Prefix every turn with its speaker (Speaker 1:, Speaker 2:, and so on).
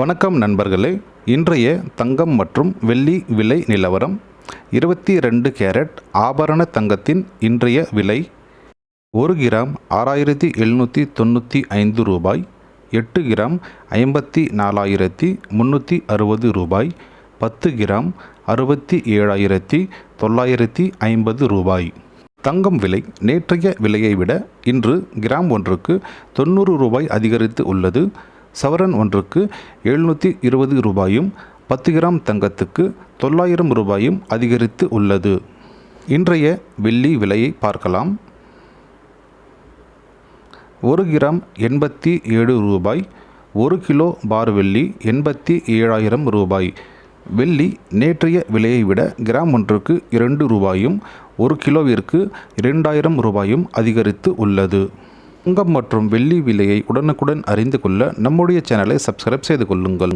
Speaker 1: வணக்கம் நண்பர்களே. இன்றைய தங்கம் மற்றும் வெள்ளி விலை நிலவரம். இருபத்தி ரெண்டு கேரட் ஆபரண தங்கத்தின் இன்றைய விலை ஒரு கிராம் ஆறாயிரத்தி எழுநூற்றி தொண்ணூற்றி ஐந்து ரூபாய் எட்டு கிராம் ஐம்பத்தி நாலாயிரத்தி முந்நூற்றி அறுபது ரூபாய் பத்து கிராம் அறுபத்தி ஏழாயிரத்தி தொள்ளாயிரத்தி ஐம்பது ரூபாய். தங்கம் விலை நேற்றைய விலையை விட இன்று கிராம் ஒன்றுக்கு தொண்ணூறு ரூபாய் அதிகரித்து உள்ளது. சவரன் ஒன்றுக்கு எழுநூற்றி இருபது ரூபாயும் பத்து கிராம் தங்கத்துக்கு தொள்ளாயிரம் ரூபாயும் அதிகரித்து உள்ளது. இன்றைய வெள்ளி விலையை பார்க்கலாம். ஒரு கிராம் எண்பத்தி ஏழு ரூபாய் ஒரு கிலோ பார் வெள்ளி எண்பத்தி ஏழாயிரம் ரூபாய். வெள்ளி நேற்றைய விலையை விட கிராம் ஒன்றுக்கு இரண்டு ரூபாயும் ஒரு கிலோவிற்கு இரண்டாயிரம் ரூபாயும் அதிகரித்து உள்ளது. தங்கம் மற்றும் வெள்ளி விலையை உடனுக்குடன் அறிந்து கொள்ள நம்முடைய சேனலை சப்ஸ்கிரைப் செய்து கொள்ளுங்கள்.